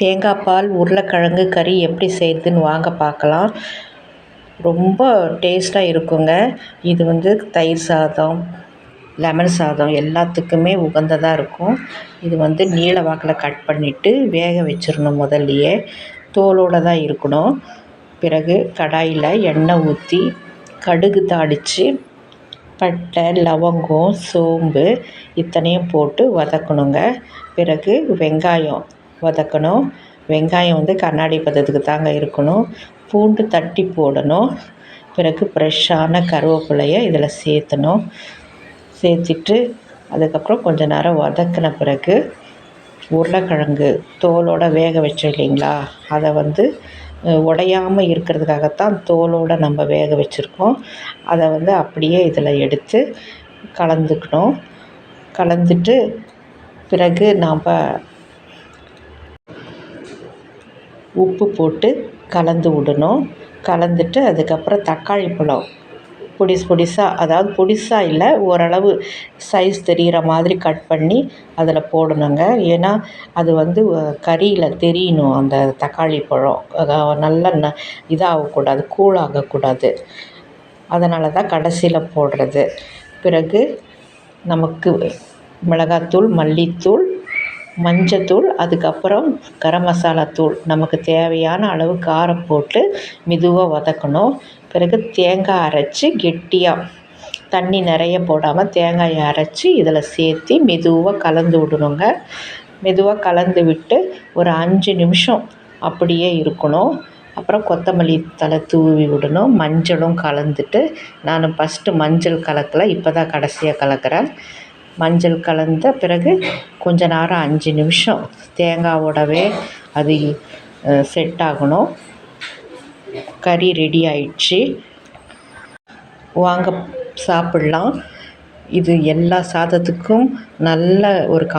தேங்காய் பால் உருளைக்கிழங்கு கறி எப்படி செய்கிறதுன்னு வாங்க பார்க்கலாம். ரொம்ப டேஸ்ட்டாக இருக்குங்க. இது வந்து தயிர் சாதம் லெமன் சாதம் எல்லாத்துக்குமே உகந்ததாக இருக்கும். இது வந்து நீள வாக்கில் கட் பண்ணிவிட்டு வேக வச்சிடணும் முதல்லையே. தோலோடு தான் இருக்கணும். பிறகு கடாயில் எண்ணெய் ஊற்றி கடுகு தாளித்து பட்டை லவங்கம் சோம்பு இத்தனையும் போட்டு வதக்கணுங்க. பிறகு வெங்காயம் வதக்கணும். வெங்காயம் வந்து கண்ணாடி பதத்துக்கு தாங்க இருக்கணும். பூண்டு தட்டி போடணும். பிறகு ஃப்ரெஷ்ஷான கருவேப்பிலையை இதில் சேர்த்தணும். சேர்த்துட்டு அதுக்கப்புறம் கொஞ்ச நேரம் வதக்கின பிறகு உருளைக்கிழங்கு தோலோடு வேக வச்சோம் இல்லைங்களா? அதை வந்து உடையாமல் இருக்கிறதுக்காகத்தான் தோலோடு நம்ம வேக வச்சுருக்கோம். அதை வந்து அப்படியே இதில் எடுத்து கலந்துக்கணும். கலந்துட்டு பிறகு நாம் உப்பு போட்டு கலந்து விடணும். கலந்துட்டு அதுக்கப்புறம் தக்காளி பழம். பொடிசு பொடிசாக அதாவது பொடிசாக இல்லை ஓரளவு சைஸ் தெரிகிற மாதிரி கட் பண்ணி அதில் போடணுங்க. ஏன்னா அது வந்து கறியில் தெரியணும் அந்த தக்காளி பழம். நல்ல நல்லா ந இதாகக்கூடாது கூழாகக்கூடாது அதனால தான் கடைசியில் போடுறது. பிறகு நமக்கு மிளகாத்தூள் மல்லித்தூள் மஞ்சத்தூள் அதுக்கப்புறம் கரம் மசாலா தூள். நமக்கு தேவையான அளவு காரம் போட்டு மெதுவாக வதக்கணும். பிறகு தேங்காய் அரைச்சி கெட்டியாக தண்ணி நிறைய போடாமல் தேங்காயை அரைச்சி இதில் சேர்த்தி மெதுவாக கலந்து விடணுங்க. மெதுவாக கலந்து விட்டு ஒரு அஞ்சு நிமிஷம் அப்படியே இருக்கணும். அப்புறம் கொத்தமல்லி தழை தூவி விடணும். மஞ்சளும் கலந்துட்டு நான் ஃபஸ்ட்டு மஞ்சள் கலக்கலை இப்போ தான் கடைசியாக கலக்கிறேன். மஞ்சள் கலந்த பிறகு கொஞ்ச நேரம் அஞ்சு நிமிஷம் தேங்காவோடவே அது செட் ஆகணும். கறி ரெடி ஆயிடுச்சு. வாங்க சாப்பிட்லாம். இது எல்லா சாதத்துக்கும் நல்ல ஒரு கா